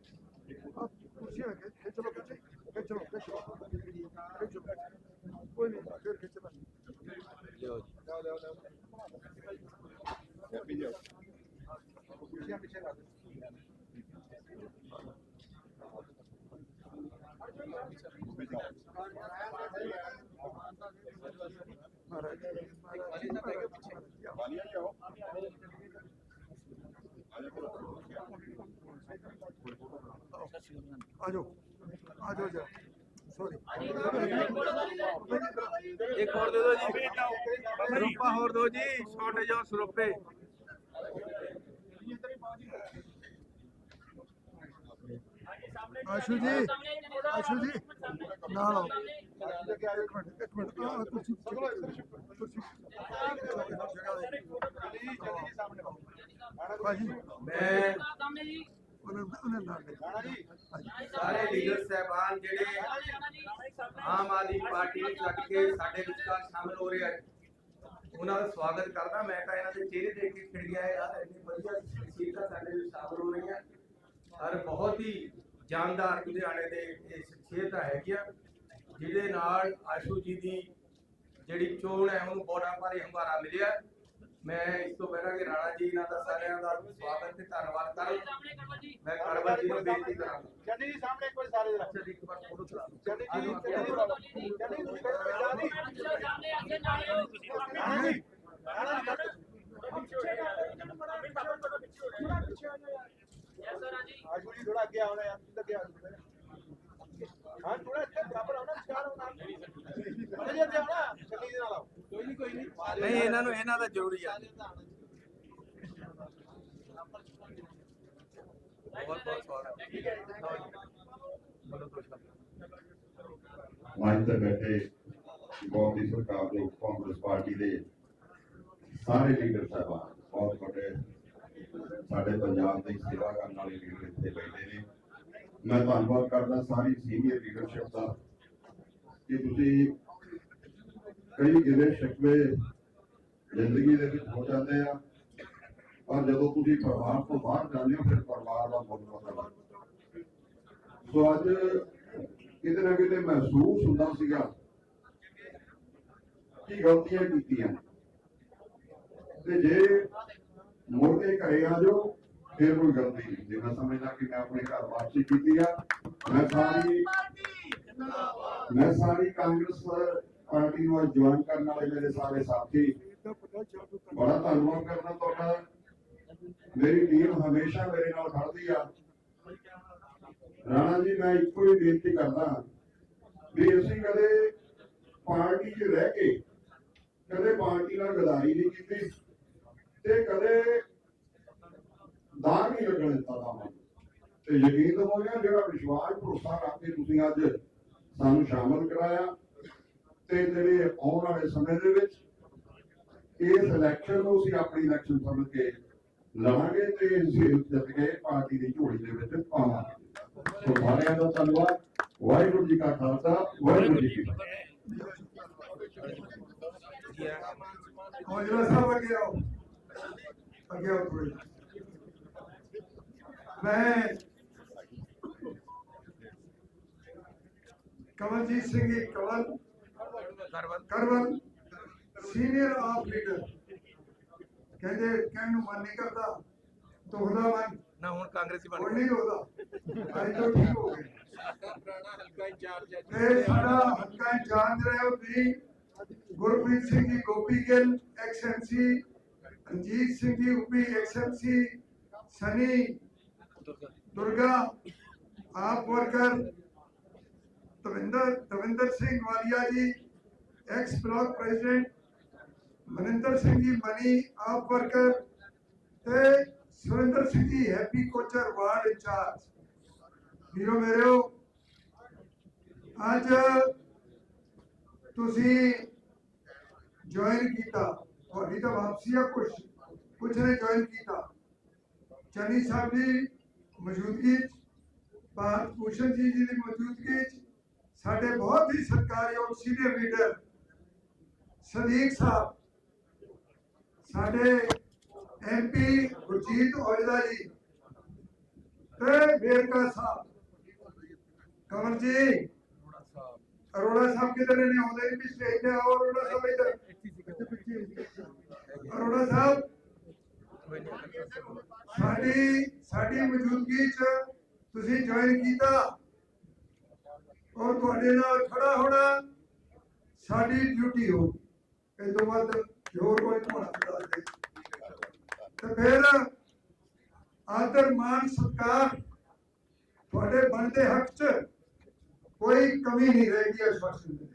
ਇੱਕ ਹੋਰ ਦੇ ਦਿਓ ਜੀ ਸਰੋਪਾ ਹੋਰ ਦਿਓ ਜੀ ਛੋਟੇ ਜਿਹੇ ਸਰੋਪੇ ਆਸ਼ੂ ਜੀ ਆਸ਼ੂ ਜੀ ਨਾਲ ਆਓ ਇੱਕ ਮਿੰਟ ਇੱਕ ਮਿੰਟ ਆਹ ਕੁਰਸੀ ਕੁਰਸੀ ਭਾਜੀ ਮੈਂ ਉਹਨਾਂ ਉਹਨਾਂ ਨਾਲ ਸਾਰੇ ਲੀਡਰ ਸਹਿਬਾਨ ਜਿਹੜੇ ਆਮ ਆਦਮੀ ਪਾਰਟੀ ਨੂੰ ਛੱਡ ਕੇ ਸਾਡੇ ਵਿਚਕਾਰ ਸ਼ਾਮਲ ਹੋ ਰਹੇ ਹਨ ਉਹਨਾਂ ਦਾ ਸਵਾਗਤ ਕਰਦਾ। ਮੈਂ ਤਾਂ ਇਹਨਾਂ ਦੇ ਚਿਹਰੇ ਦੇਖ ਕੇ ਖਿੜ ਗਿਆ ਯਾਰ ਇੰਨੀ ਵਧੀਆ ਸ਼ਖਸੀਅਤਾਂ ਸਾਡੇ ਵਿੱਚ ਸ਼ਾਮਲ ਹੋ ਰਹੀਆਂ। ਔਰ ਬਹੁਤ ਹੀ ਜਾਨਦਾਰ ਲੁਧਿਆਣੇ ਦੇ ਇਹ ਸ਼ਖਸੀਅਤਾਂ ਹੈਗੀਆਂ ਜਿਹਦੇ ਨਾਲ ਆਸ਼ੂ ਜੀ ਦੀ ਜਿਹੜੀ ਚੋਣ ਹੈ ਉਹਨੂੰ ਬੋੜਾ ਭਾਰੀ ਹੰਗਾਰਾ ਮਿਲਿਆ। ਮੈਂ ਇਸ ਤੋਂ ਪਹਿਲਾਂ ਕਿ ਰਾਣਾ ਜੀ ਇਹਨਾਂ ਦਾ ਸਾਰਿਆਂ ਦਾ ਸਵਾਗਤ ਤੇ ਧੰਨਵਾਦ ਕਰ ਮੈਂ ਕਰਵਲ ਜੀ ਨੂੰ ਬੇਨਤੀ ਕਰਾਂਗਾ। ਚੰਨੀ ਜੀ ਸਾਹਮਣੇ ਇੱਕ ਵਾਰ ਸਾਰੇ ਜਰਾ ਅੱਛਾ ਜੀ ਇੱਕ ਵਾਰ ਫੋਟੋ ਖਿਚਾ ਚੰਨੀ ਜੀ ਚੰਨੀ ਜੀ ਚੰਨੀ ਜੀ ਆਜੂ। ਜੀ ਥੋੜਾ ਅੱਗੇ ਆਉਣਾ ਯਾਰ ਤੁਸੀਂ ਅੱਗੇ ਆ ਜਾਓ। ਹਾਂ ਥੋੜਾ ਇੱਥੇ ਬਰਾਬਰ ਆਉਣਾ ਚਾਰ ਆਉਣਾ ਅਰੇ ਜੀ ਅੱਗੇ ਆਉਣਾ ਚੱਲੀ ਦੇ ਨਾਲ ਆਓ ਕੋਈ ਨਹੀਂ ਕੋਈ ਨਹੀਂ ਨਹੀਂ ਇਹਨਾਂ ਨੂੰ ਇਹਨਾਂ ਦਾ ਜ਼ਰੂਰੀ ਆ। ਬਹੁਤ ਬਹੁਤ ਸਵਾਗਤ ਮੰਚ ਤੇ ਬੈਠੇ ਬਹੁਤ ਦੀ ਸਰਕਾਰ ਦੇ ਕਾਂਗਰਸ ਪਾਰਟੀ ਦੇ ਸਾਰੇ ਲੀਡਰ ਸਾਹਿਬਾਨ ਬਹੁਤ ਵੱਡੇ। ਸਾਡੇ ਪੰਜਾਬ ਦੀ ਸੇਵਾ ਕਰਨ ਵਾਲੇ ਲੀਡਰ ਇੱਥੇ ਬੈਠੇ ਨੇ। ਮੈਂ ਧੰਨਵਾਦ ਕਰਦਾ ਸਾਰੀ ਸੀਨੀਅਰ ਲੀਡਰਸ਼ਿਪ ਦਾ ਕਿ ਤੁਸੀਂ ਕਈ ਗਿਲੇ ਸ਼ਿਕਵੇ ਜ਼ਿੰਦਗੀ ਦੇ ਵਿੱਚ ਹੋ ਜਾਂਦੇ ਆ, ਪਰ ਜਦੋਂ ਤੁਸੀਂ ਪਰਿਵਾਰ ਤੋਂ ਬਾਹਰ ਜਾਂਦੇ ਹੋ, ਫਿਰ ਪਰਿਵਾਰ ਦਾ ਬਹੁਤ ਪਤਾ ਸੋ ਅੱਜ ਕਿਤੇ ਨਾ ਕਿਤੇ ਮਹਿਸੂਸ ਹੁੰਦਾ ਸੀਗਾ ਕਿ ਗਲਤੀਆਂ ਕੀਤੀਆਂ। ਤੇ ਜੇ ਮੁੜ ਕੇ ਘਰੇ ਆ ਜਾਓ ਫਿਰ ਕੋਈ ਗਲਤੀ ਨਹੀਂ। ਜੇ ਮੈਂ ਸਮਝਦਾ ਕਿ ਮੈਂ ਆਪਣੇ ਘਰ ਵਾਪਸੀ ਕੀਤੀ ਆ, ਮੈਂ ਸਾਰੀ ਮੈਂ ਸਾਰੀ ਕਾਂਗਰਸ ਪਾਰਟੀ ਨੂੰ ਜੁਆਇਨ ਕਰਨ ਵਾਲੇ ਮੇਰੇ ਸਾਰੇ ਸਾਥੀ, ਬੜਾ ਧੰਨਵਾਦ ਕਰਦਾ ਤੁਹਾਡਾ। ਮੇਰੀ ਟੀਮ ਹਮੇਸ਼ਾ ਮੇਰੇ ਨਾਲ ਖੜਦੀ ਆ। ਰਾਣਾ ਜੀ, ਮੈਂ ਇੱਕੋ ਹੀ ਬੇਨਤੀ ਕਰਦਾ ਵੀ ਅਸੀਂ ਕਦੇ ਪਾਰਟੀ 'ਚ ਰਹਿ ਕੇ ਕਦੇ ਪਾਰਟੀ ਨਾਲ ਗਦਾਰੀ ਨਹੀਂ ਕੀਤੀ ਤੇ ਕਦੇ ਦਾਗ ਨਹੀਂ ਲੱਗਣ ਦਿੱਤਾ ਦਾ ਤੇ ਯਕੀਨ ਤਾਂ ਹੋ ਗਿਆ ਜਿਹੜਾ ਵਿਸ਼ਵਾਸ ਭਰੋਸਾ ਰੱਖ ਕੇ ਤੁਸੀਂ ਅੱਜ ਸਾਨੂੰ ਸ਼ਾਮਲ ਕਰਾਇਆ ਤੇ ਜਿਹੜੇ ਆਉਣ ਵਾਲੇ ਸਮੇਂ ਦੇ ਵਿੱਚ ਇਸ ਇਲੈਕਸ਼ਨ ਨੂੰ ਅਸੀਂ ਆਪਣੀ ਇਲੈਕਸ਼ਨ ਸਮਝ ਕੇ ਲੜਾਂਗੇ ਤੇ ਅਸੀਂ ਜਿੱਤ ਕੇ ਪਾਰਟੀ ਦੀ ਝੋਲੀ ਦੇ ਵਿੱਚ ਪਾਵਾਂਗੇ। ਸੋ ਸਾਰਿਆਂ ਦਾ ਧੰਨਵਾਦ। ਵਾਹਿਗੁਰੂ ਜੀ ਕਾ ਖਾਲਸਾ, ਵਾਹਿਗੁਰੂ ਜੀ ਕੀ ਫਤਿਹ। ਔਜਲਾ ਸਾਹਿਬ ਅੱਗੇ ਆਓ ਅੱਗੇ ਆਓ ਥੋੜ੍ਹੇ। ਮੈਂ ਕਮਲਜੀਤ ਸਿੰਘ ਜੀ ਕਵਲ ਕਰਵਨ ਕਰਵਲ ਸੀਨੀਅਰ ਆਪ ਲੀਡਰ ਕਹਿੰਦੇ ਕਹਿਣ ਨੂੰ ਮਨ ਨਹੀਂ ਕਰਦਾ ਦੁਖਦਾ ਮਨ ਨਾ ਹੁਣ ਕਾਂਗਰਸੀ ਬਣ ਗਏ ਨਹੀਂ ਹੋਦਾ ਅੱਜ ਤੋਂ ਠੀਕ ਹੋ ਗਏ ਪੁਰਾਣਾ ਹਲਕਾ ਇੰਚਾਰਜ ਹੈ ਤੇ ਸਾਡਾ ਹਲਕਾ ਇੰਚਾਰਜ ਰਹੇ ਹੋ ਤੁਸੀਂ ਗੁਰਪ੍ਰੀਤ ਸਿੰਘ ਜੀ ਗੋਪੀ ਗਿੱਲ ਐਕਸਐਮਸੀ ਰਣਜੀਤ ਸਿੰਘ ਜੀ ਉਪੀ ਐਕਸਐਮਸੀ ਸਨੀ ਦੁਰਗਾ ਆਪ worker Trivendra Tavinder Singh Walia ji ex block president Maninder Singh ji Mani AAP worker ਤੇ Surinder Singh ji happy Kochhar ward incharge ਵੀਰੋ ਮੇਰਿਓ ਅੱਜ ਤੁਸੀਂ ਜੁਆਇਨ ਕੀਤਾ ਤੁਹਾਡੀ ਤਾਂ ਵਾਪਸੀ ਆ ਕੁਛ ਕੁਛ ਨੇ ਜੁਆਇਨ ਕੀਤਾ ਚੰਨੀ ਸਾਹਿਬ ਦੀ ਮੌਜੂਦਗੀ 'ਚ ਭਾਰਤ ਭੂਸ਼ਣ ਜੀ ਜੀ ਦੀ ਮੌਜੂਦਗੀ 'ਚ ਸਾਡੇ ਬਹੁਤ ਹੀ ਸਤਿਕਾਰਯੋਗ ਸੀਨੀਅਰ ਲੀਡਰ ਸਦੀਕ ਸਾਹਿਬ, ਸਾਡੇ ਐਮਪੀ ਗੁਰਜੀਤ ਔਜਲਾ ਜੀ ਤੇ ਵੇਰਕਾ ਸਾਹਿਬ। ਕਮਲ ਜੀ, ਅਰੋੜਾ ਸਾਹਿਬ ਕਿਧਰ ਨੇ ਆਉਂਦੇ ਨਹੀਂ ਪਿਛਲੇ ਇੱਥੇ ਆਓ, ਅਰੋੜਾ ਸਾਹਿਬ ਇੱਧਰ। ਅਰੋੜਾ ਸਾਹਿਬ। ਸਾਡੀ ਸਾਡੀ ਮੌਜੂਦਗੀ 'ਚ ਤੁਸੀਂ ਜੁਆਇਨ ਕੀਤਾ। ਔਰ ਤੁਹਾਡੇ ਨਾਲ ਖੜਾ ਹੋਣਾ ਸਾਡੀ ਡਿਊਟੀ ਹੋ। ਇਹ ਤੋਂ ਬਾਅਦ ਹੋਰ ਕੋਈ ਹੋਣਾ ਚਾਹੀਦਾ ਤੇ ਫਿਰ ਆਦਰ ਮਾਨ ਸਤਕਾਰ ਤੁਹਾਡੇ ਬਣਦੇ ਹੱਕ 'ਚ ਕੋਈ ਕਮੀ ਨਹੀਂ ਰਹੇਗੀ ਅਸ਼ਵਾਸਨ ਦੇ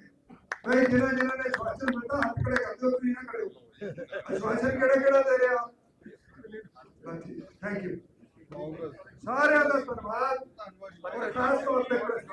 ਭਾਈ ਜਿਹਨਾਂ ਜਿਹਨਾਂ ਨੇ ਅਸ਼ਵਾਸਨ ਦਿੱਤਾ, ਹੱਥ ਖੜੇ ਕਰ ਦਿਓ, ਤੁਸੀਂ ਨਾ ਕਰਿਓ ਅਸ਼ਵਾਸਨ ਕਿਹੜਾ ਕਿਹੜਾ ਦੇ ਰਿਹਾ ਥੈਂਕ ਯੂ ਸਾਰਿਆਂ ਦਾ ਧੰਨਵਾਦ ਔਰ ਖਾਸ ਤੌਰ ਤੇ ਪ੍ਰੈਸ